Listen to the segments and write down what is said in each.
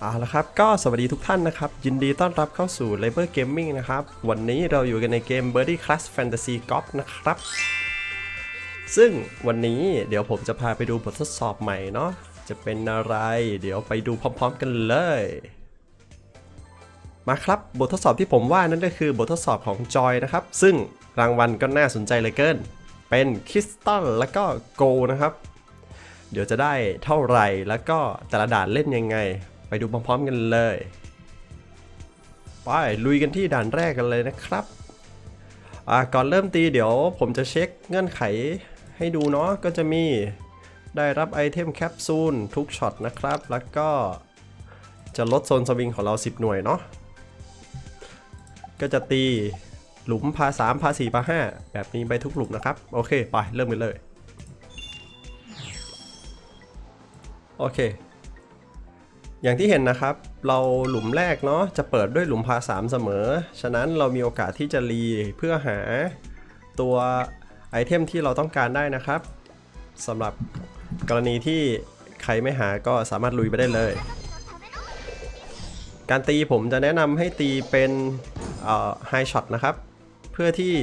เอาละครับก็สวัสดีทุกท่านนะครับ ยินดีต้อนรับเข้าสู่ Labor Gaming นะครับ วันนี้เราอยู่กันในเกม Birdie Class Fantasy Golf นะครับ ซึ่งวันนี้เดี๋ยวผมจะพาไปดูบททดสอบใหม่เนาะจะเป็นอะไร เดี๋ยวไปดูพร้อมๆกันเลย มาครับบททดสอบที่ผมว่านั่นก็คือบททดสอบของจอยนะครับ ซึ่งรางวัลก็น่าสนใจเลยเกิน เป็นคริสตัลแล้วก็โกนะครับ เดี๋ยวจะได้เท่าไหร่แล้วก็แต่ละด่านเล่นยังไง ไปดูพร้อมๆกันเลย ไปลุยกันที่ด่านแรกกันเลยนะครับก่อนเริ่มตีเดี๋ยวผมจะเช็คเงื่อนไขให้ดูเนาะก็จะมีได้รับไอเทมแคปซูลทุกช็อตนะครับ แล้วก็จะลดโซนสวิงของเรา 10 หน่วยเนาะก็จะตีหลุมพา3พา4พา5แบบนี้ไปทุกหลุมนะครับ โอเค ไป เริ่มกันเลย โอเค อย่างที่เห็นนะครับ เราหลุมแรกเนาะจะเปิดด้วยหลุมพา 3 เสมอ ฉะนั้นเรามีโอกาสที่จะรีเพื่อหาตัวไอเทมที่เราต้องการได้นะครับสำหรับกรณีที่ใครไม่หาก็สามารถลุยไปได้เลย การตีผมจะแนะนำให้ตีเป็นไฮช็อตนะครับ เพื่อที่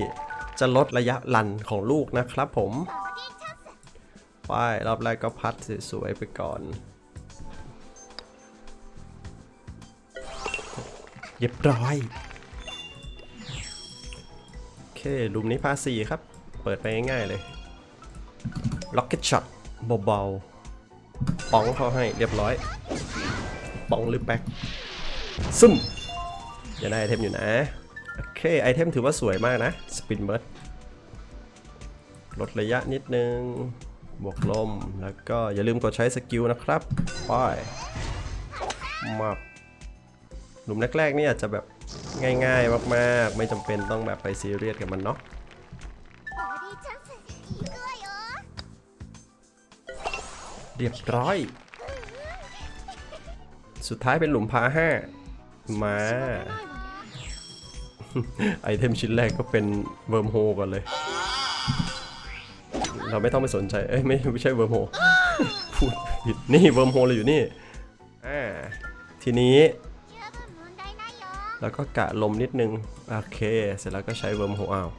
จะลดระยะลันของลูกนะครับผม ไปรอบแรกก็พัดสวยๆไปก่อน รียบร้อย โอเคลุมนี้พาสีครับ เปิดไปง่ายๆเลย Rocket Shot เบาๆป้องเขาให้เรียบร้อยป้องหรือแบ็คซึมจะได้ไอเทมอยู่นะ โอเค ไอเทมถือว่าสวยมากนะ สปินเบิร์ดลดระยะนิดนึง บวกลม แล้วก็อย่าลืมกดใช้สกิลนะครับไปมา หลุมแรกๆนี่อาจจะแบบง่ายๆมากๆ ไม่จำเป็นต้องแบบไปซีเรียสกับมันเนาะเรียบร้อย สุดท้ายเป็นหลุมพาห้ามา ไอเทมชิ้นแรกก็เป็นเวิร์มโฮก่อนเลย เราไม่ต้องไปสนใจ เอ้ยไม่ไม่ใช่เวิร์มโฮพูดผิดนี่เวิร์มโฮเลยอยู่นี่ อ่า ทีนี้ แล้วก็กะลมนิดนึง โอเค เสร็จแล้วก็ใช้เวิร์มโฮอ้าว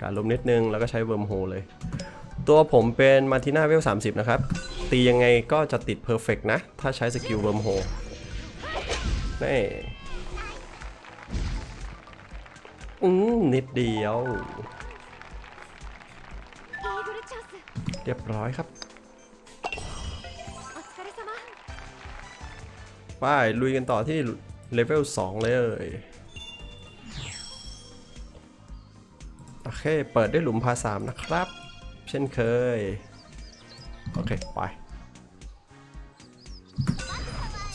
กะลมนิดนึงแล้วก็ใช้เวิร์มโฮเลย ตัวผมเป็นมาร์น่าเวล30 นะครับ ตียังไงก็จะติดเพอร์เฟกนะ ถ้าใช้สกิลเวิร์มโฮนี่อืมนิดเดียว เรียบร้อยครับไปลุยกันต่อที่ เลเวล2 เลยโอเค เปิดได้หลุมพาสามนะครับ เช่นเคย โอเค ไป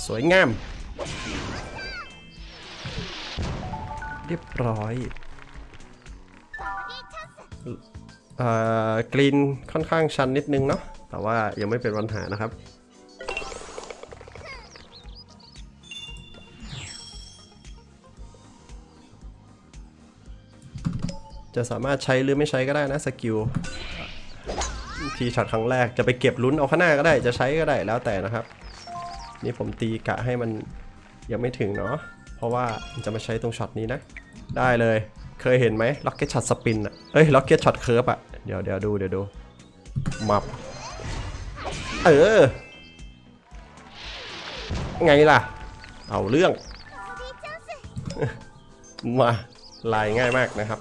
สวยงาม เรียบร้อยเอ่อกรีนค่อนข้างชันนิดนึงเนาะแต่ว่ายังไม่เป็นปัญหานะครับ จะสามารถใช้หรือไม่ใช้ก็ได้นะสกิลทีช็อตครั้งแรกจะไปเก็บลุ้นเอาข้างหน้าก็ได้จะใช้ก็ได้แล้วแต่นะครับ นี่ผมตีกะให้มันยังไม่ถึงเนาะเพราะว่าจะมาใช้ตรงช็อตนี้นะ ได้เลยเคยเห็นไหมล็อกเก็ตช็อตสปินอะเอ้ยล็อกเก็ตช็อตเคิร์ฟอะเดี๋ยวเดี๋ยวดูเดี๋ยวดูมับเออ ไงล่ะ เอาเรื่อง มาลายง่ายมากนะครับ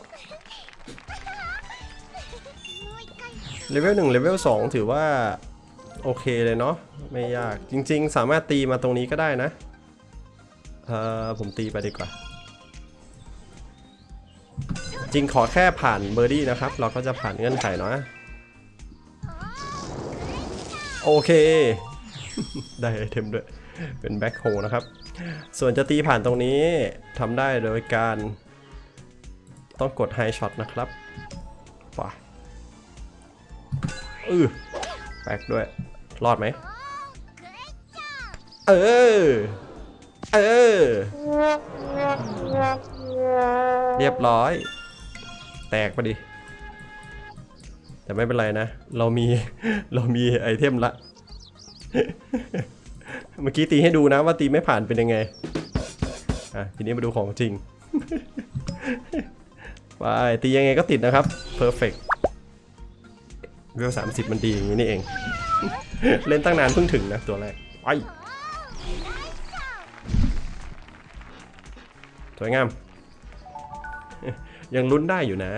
เลเวล1เลเวล2ถือว่า โอเคเลยเนาะไม่ยากจริง ๆ สามารถตีมาตรงนี้ก็ได้นะเออผมตีไปดีกว่า จริงขอแค่ผ่านเบอร์ดี้นะครับ เราก็จะผ่านเงื่อนไขเนาะโอเค ได้ไอเทมด้วย เป็นแบ็คโฮนะครับ ส่วนจะตีผ่านตรงนี้ทำได้โดยการ ต้องกดไฮช็อตนะครับป่ะ อือแบกด้วย รอดไหม เออ เออ เรียบร้อย แตกไปดิแต่ไม่เป็นไรนะ เรามี เรามีไอเทมละ เมื่อกี้ตีให้ดูนะว่าตีไม่ผ่านเป็นยังไง อะ ทีนี้มาดูของจริง ไป ตียังไงก็ติดนะครับ perfect เเวลสามสิบมันดีอย่างนี้นี่เอง เล่นตั้งนานเพิ่งถึงนะตัวแรกไปสวยงาม ยังลุ้นได้อยู่นะ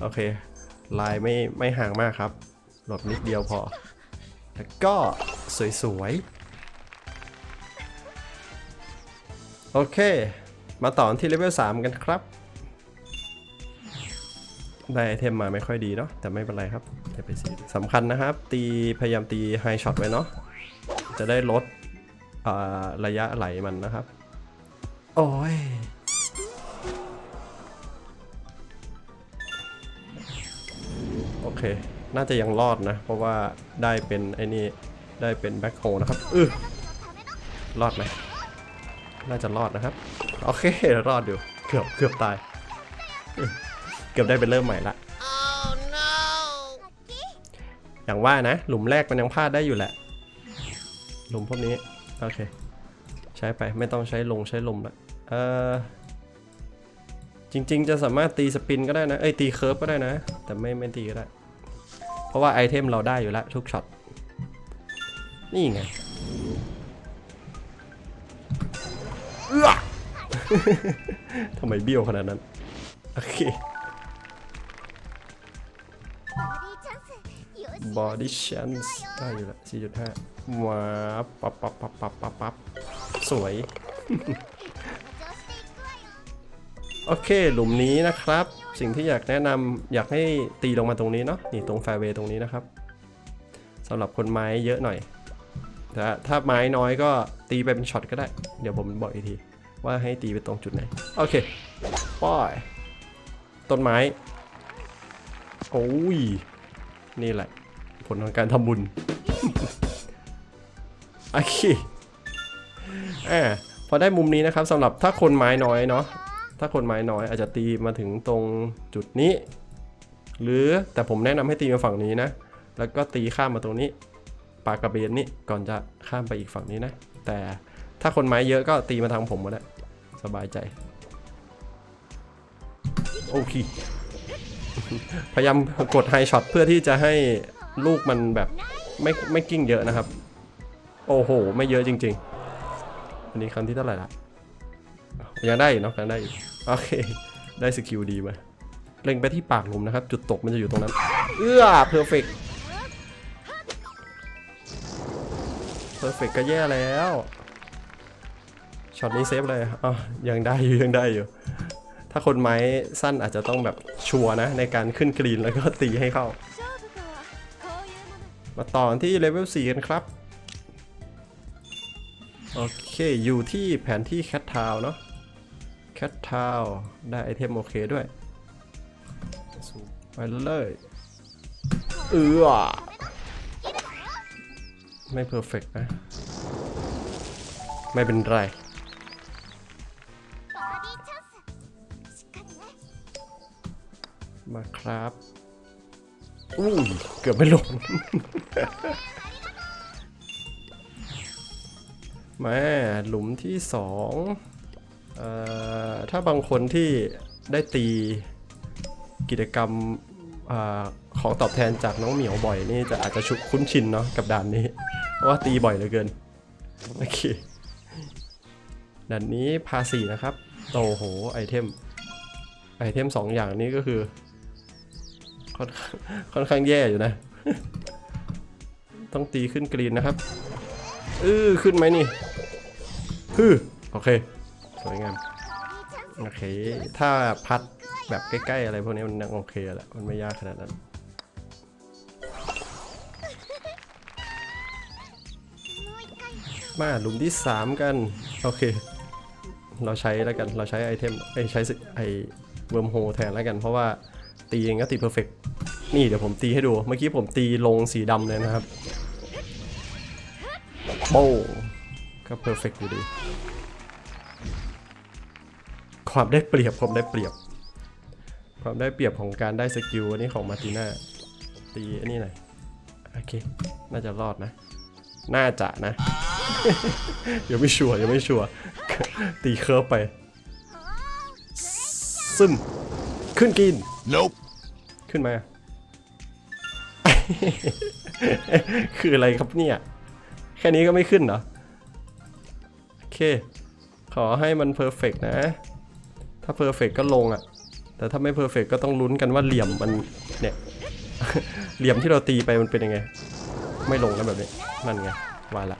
โอเค ลายไม่ไม่ห่างมากครับ หลบนิดเดียวพอ แล้วก็สวยๆ โอเค มาต่อที่เลเวล 3 กันครับ ได้ไอเทมมาไม่ค่อยดีเนาะแต่ไม่เป็นไรครับเดี๋ยวไปสีสำคัญนะครับ ตีพยายามตีไฮช็อตไว้เนาะจะได้ลดอ่าระยะไหลมันนะครับ โอ้ยโอเค น่าจะยังรอดนะ เพราะว่าได้เป็นไอ้นี่ได้เป็นแบ็คโฮนะครับอือรอดไหมน่าจะรอดนะครับ โอเค รอดอยู่ เกือบเกือบตายอื้อเกือบได้เป็นเริ่มใหม่ละอย่างว่านะ หลุมแรกมันยังพลาดได้อยู่แหละ หลุมพวกนี้ โอเค ใช้ไปไม่ต้องใช้ลงใช้ลมละเออจริง ๆ จะสามารถตีสปินก็ได้นะ เอ้ยตีเคิร์ฟก็ได้นะ แต่ไม่ไม่ตีก็ได้ เพราะว่าไอเทมเราได้อยู่แล้วทุกช็อต นี่ไงทำไมเบี้ยวขนาดนั้น โอเค body chance ได้อยู่ละ4.5ว้าปับปับปับปับปับปับสวย โอเค หลุมนี้นะครับ สิ่งที่อยากแนะนำอยากให้ตีลงมาตรงนี้เนาะ นี่ตรงแฟร์เวย์ตรงนี้นะครับสำหรับคนไม้เยอะหน่อยแต่ถ้าไม้น้อยก็ตีไปเป็นช็อตก็ได้ เดี๋ยวผมบอกอีกที ว่าให้ตีไปตรงจุดไหน โอเคป้อยต้นไม้ โอ้ย นี่แหละ ผลของการทำบุญโอเคอ่าพอได้มุมนี้นะครับสำหรับถ้าคนไม้น้อยเนาะถ้าคนไม้น้อยอาจจะตีมาถึงตรงจุดนี้ หรือแต่ผมแนะนำให้ตีมาฝั่งนี้นะ แล้วก็ตีข้ามมาตรงนี้ ปากกระเบนนี่ก่อนจะข้ามไปอีกฝั่งนี้นะ แต่ถ้าคนไม้เยอะก็ตีมาทางผมก็ได้สบายใจโอเคพยายามกดไฮช็อตเพื่อที่จะให้ ลูกมันแบบไม่ไม่กิ้งเยอะนะครับ โอ้โห ไม่เยอะจริง ๆ อันนี้ครั้งที่เท่าไหร่ละยังได้เนาะยังได้โอเค ได้สกิลดีมาเล็งไปที่ปากหลุมนะครับ จุดตกมันจะอยู่ตรงนั้น เอื้อเพอร์เฟกเพอร์เฟกก็แย่แล้วช็อตนี้เซฟเลยอ๋อยังได้อยู่ยังได้อยู่ ถ้าคนไม้สั้นอาจจะต้องแบบชัวนะในการขึ้นกรีนแล้วก็ตีให้เข้า มาต่อที่เลเวล4กันครับ โอเค อยู่ที่แผนที่แคททาวเนาะแคททาวได้ไอเทมโอเคด้วย ไปเลยเออไม่เพอร์เฟกนะ ไม่เป็นไรมาครับ อุ้ยเกือบไม่ลงมาหลุมที่สองเอ่อถ้าบางคนที่ได้ตีกิจกรรมอของตอบแทนจากน้องเหมียวบ่อยนี่จะอาจจะชุบคุ้นชินเนาะกับด่านนี้ เพราะว่าตีบ่อยเหลือเกิน โอเคด่านนี้พาสีนะครับโอ้โหไอเทม ไอเทมสองอย่างนี้ก็คือ ค่อนค่อนข้างแย่อยู่นะ ต้องตีขึ้นกรีนนะครับเออขึ้นไหมนี่ฮึโอเค สวยงาม โอเค ถ้าพัดแบบใกล้ ๆ อะไรพวกนี้มันโอเคแหละ มันไม่ยากขนาดนั้น มาหลุมที่ 3 กัน โอเค เราใช้แล้วกัน เราใช้ไอเทมไอใช้ไอเวิร์มโฮแทนแล้วกัน เพราะว่าตีเองก็ตีเพอร์เฟกต์ นี่เดี๋ยวผมตีให้ดู เมื่อกี้ผมตีลงสีดำเลยนะครับโบ้ก็เพอร์เฟกอยู่ดี ความได้เปรียบความได้เปรียบ ความได้เปรียบของการได้สกิลอันนี้ของมาร์ติน่าตีอันนี้หน่อยโอเค น่าจะรอดนะ น่าจะนะยังไม่ชัวร์ยังไม่ชัวร์ตีเคิร์ฟไป ซึม ขึ้นกิน Nope. ขึ้นมา คืออะไรครับเนี่ย แค่นี้ก็ไม่ขึ้นเหรอ โอเค ขอให้มันเพอร์เฟกนะ ถ้าเพอร์เฟกก็ลงอะแต่ถ้าไม่เพอร์เฟกก็ต้องลุ้นกันว่าเหลี่ยมมันเนี่ย เหลี่ยมที่เราตีไปมันเป็นยังไง ไม่ลงแล้วแบบนี้ นั่นไงว่าละ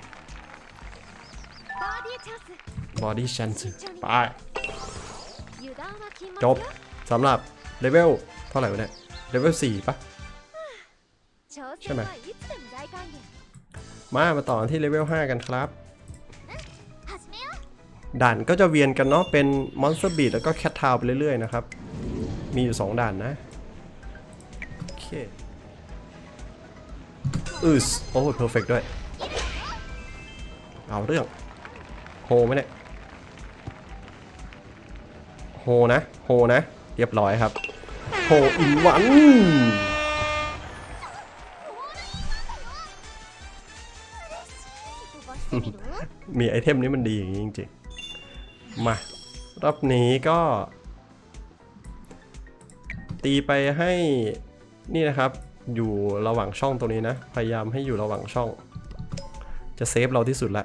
บอดี้ชันส์ไปจบสำหรับเลเวลเท่าไหร่เนี่ยเลเวลสี่ปะ ใช่ไหมมามาต่อที่เลเวล 5 กันครับ ด่านก็จะเวียนกันเนาะเป็นมอนสเตอร์บีดแล้วก็แคททาวไปเรื่อยๆนะครับ มีอยู่ 2 ด่านนะโอเคอืสโอ้เพอร์เฟกด้วย เอาเรื่อง โฮไหมเนี่ยโฮนะ โฮนะ เรียบร้อยครับ โฮอินวัน มีไอเทมนี้มันดีอย่างนี้จริงๆ มารอบนี้ก็ ตีไปให้นี่นะครับ อยู่ระหว่างช่องตรงนี้นะ พยายามให้อยู่ระหว่างช่อง จะเซฟเราที่สุดละ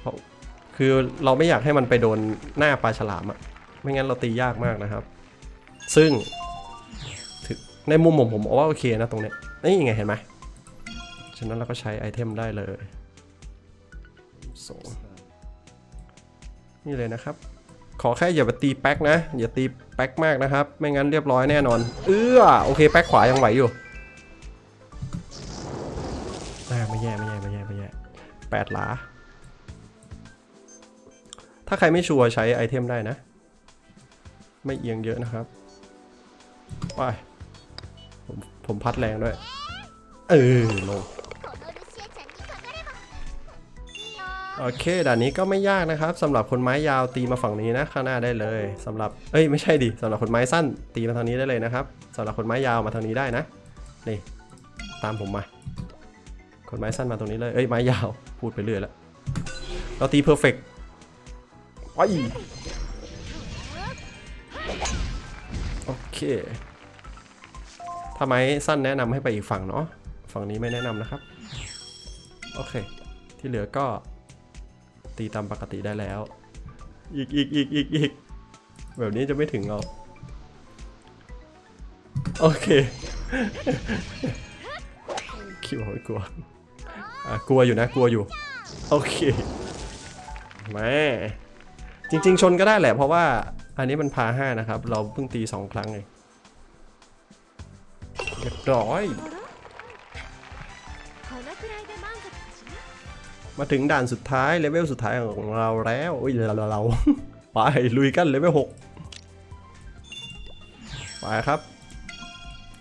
เพราะคือเราไม่อยากให้มันไปโดนหน้าปลาฉลามอะไม่งั้นเราตียากมากนะครับ ซึ่งถึงในมุมผมผมว่าโอเคนะตรงเนี้ยนี่ไงเห็นไหม ฉะนั้นเราก็ใช้ไอเทมได้เลยส่งนี่เลยนะครับ ขอแค่อย่าไปตีแป๊กนะ อย่าตีแป๊กมากนะครับ ไม่งั้นเรียบร้อยแน่นอน เอื้อโอเคแป๊กขวายังไหวอยู่ไม่แย่ไม่แย่ไม่แย่ไม่แย่แปดหลา ถ้าใครไม่ชัวร์ใช้ไอเทมได้นะ ไม่เอียงเยอะนะครับไปผมผมพัดแรงด้วย เออลง โอเคด่านนี้ก็ไม่ยากนะครับสำหรับคนไม้ยาวตีมาฝั่งนี้นะข้างหน้าได้เลยสำหรับเอ้ยไม่ใช่ดิสำหรับคนไม้สั้นตีมาทางนี้ได้เลยนะครับสำหรับคนไม้ยาวมาทางนี้ได้นะนี่ตามผมมา คนไม้สั้นมาตรงนี้เลยเอ้ยไม้ยาวพูดไปเรื่อยแล้วเราตีเพอร์เฟกต์ไปโอเคถ้าไม้สั้นแนะนำให้ไปอีกฝั่งเนาะฝั่งนี้ไม่แนะนำนะครับโอเค ที่เหลือก็ ตีตามปกติได้แล้ว อีกอีกอีกอีกอีกแบบนี้จะไม่ถึงเราโอเคคิวไม่กลัวอะกลัวอยู่นะกลัวอยู่ โอเคแม่จริง ๆ ชนก็ได้แหละเพราะว่าอันนี้มันพาห้านะครับ เราเพิ่งตีสองครั้งเองเรียบร้อย มาถึงด่านสุดท้ายเลเวลสุดท้ายของเราแล้วอุ้ยเราเราไปลุยกันเลเวลหกไปครับ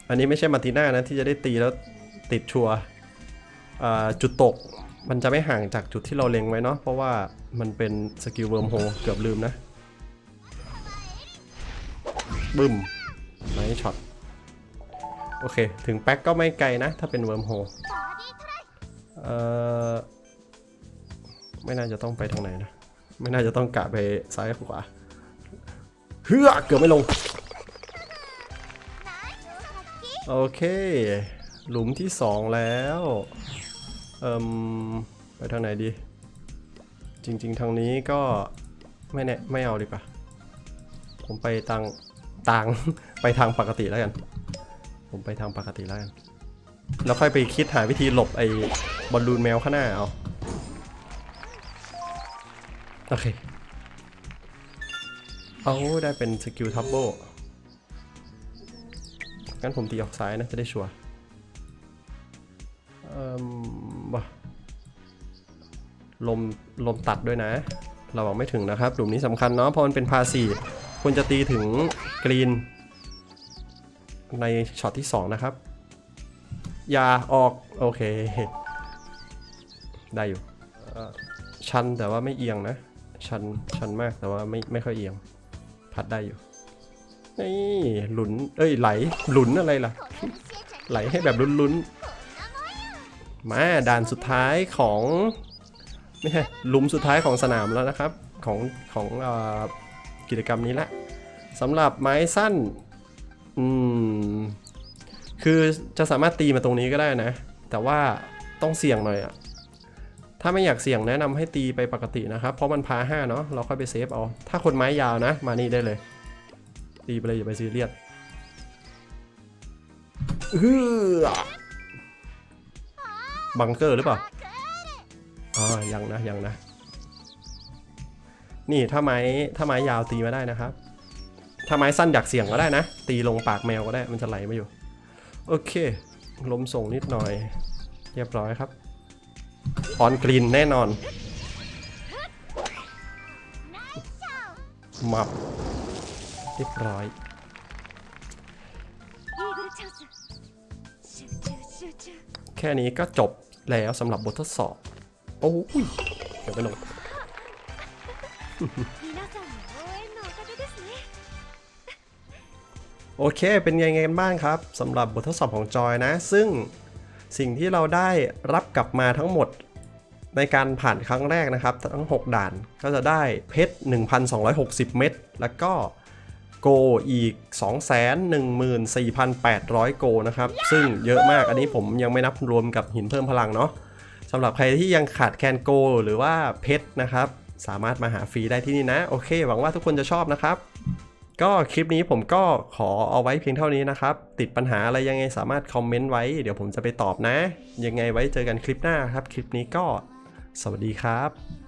อันนี้ไม่ใช่มาติน่านะที่จะได้ตีแล้วติดชัวจุดตกมันจะไม่ห่างจากจุดที่เราเล็งไว้เนาะเพราะว่ามันเป็นสกิลเวิร์มโฮเกือบลืมนะบึ้มไม่ช็อตโอเค ถึงแป๊กก็ไม่ไกลนะ ถ้าเป็นเวิร์มโฮเอ่อ ไม่น่าจะต้องไปทางไหนนะ ไม่น่าจะต้องกะไปซ้ายขวาเฮือเกือบไม่ลง โอเค หลุมที่สองแล้ว เอิมไปทางไหนดี จริง ๆ ทางนี้ก็ไม่แน่ไม่เอาดีกว่า ผมไปทางทางไปทางปกติแล้วกัน ผมไปทางปกติแล้วกัน แล้วค่อยไปคิดหาวิธีหลบไอ้บอลลูนแมวข้างหน้าเอา โอเค เอาได้เป็นสกิลทับเบิลงั้นผมตีออกซ้ายนะ จะได้ชัวร์เอ่มบ่ลม ลมตัดด้วยนะ เราบอกไม่ถึงนะครับ หลุมนี้สำคัญเนาะ เพราะมันเป็นพาสีควรจะตีถึงกรีน ในช็อตที่ 2 นะครับ อย่าออก โอเค ได้อยู่ชันแต่ว่าไม่เอียงนะ ชันชันมากแต่ว่าไม่ไม่ค่อยเอียง พัดได้อยู่ นี่หลุน เอ้ยไหลหลุนอะไรล่ะ ไหลให้แบบลุนลุนมาด่านสุดท้ายของไม่ใช่หลุมสุดท้ายของสนามแล้วนะครับ ของของอกิจกรรมนี้แหละสำหรับไม้สั้น อืม คือจะสามารถตีมาตรงนี้ก็ได้นะ แต่ว่าต้องเสี่ยงหน่อยอะ ถ้าไม่อยากเสี่ยงแนะนำให้ตีไปปกตินะครับ เพราะมันพาห้าเนาะเราค่อยไปเซฟเอา ถ้าคนไม้ยาวนะ มานี่ได้เลย ตีไปเลยอย่าไปซีเรียสเออบังเกอร์หรือเปล่าอ๋อยังนะยังนะ นี่ถ้าไม้ถ้าไม้ยาวตีมาได้นะครับ ถ้าไม้สั้นอยากเสี่ยงก็ได้นะ ตีลงปากแมวก็ได้มันจะไหลมาอยู่ โอเคลมส่งนิดหน่อย เรียบร้อยครับ ออนกรีนแน่นอนมับเรียบร้อยแค่นี้ก็จบแล้วสำหรับบททดสอบ โอ้ยเดี๋ยวไปลงโอเค เป็นยังไงกันบ้างครับสำหรับบททดสอบของจอยนะ ซึ่งสิ่งที่เราได้รับกลับมาทั้งหมด ในการผ่านครั้งแรกนะครับ ทั้ง 6 ด่านก็จะได้เพชร 1,260 เม็ดแล้วก็โกอีก 214,800 โกนะครับ ซึ่งเยอะมากอันนี้ผมยังไม่นับรวมกับหินเพิ่มพลังเนาะสำหรับใครที่ยังขาดแคลนโก หรือว่าเพชรนะครับ สามารถมาหาฟรีได้ที่นี่นะ โอเค หวังว่าทุกคนจะชอบนะครับ ก็คลิปนี้ผมก็ขอเอาไว้เพียงเท่านี้นะครับ ติดปัญหาอะไรยังไงสามารถคอมเมนต์ไว้ เดี๋ยวผมจะไปตอบนะ ยังไงไว้เจอกันคลิปหน้าครับ คลิปนี้ก็ สวัสดีครับ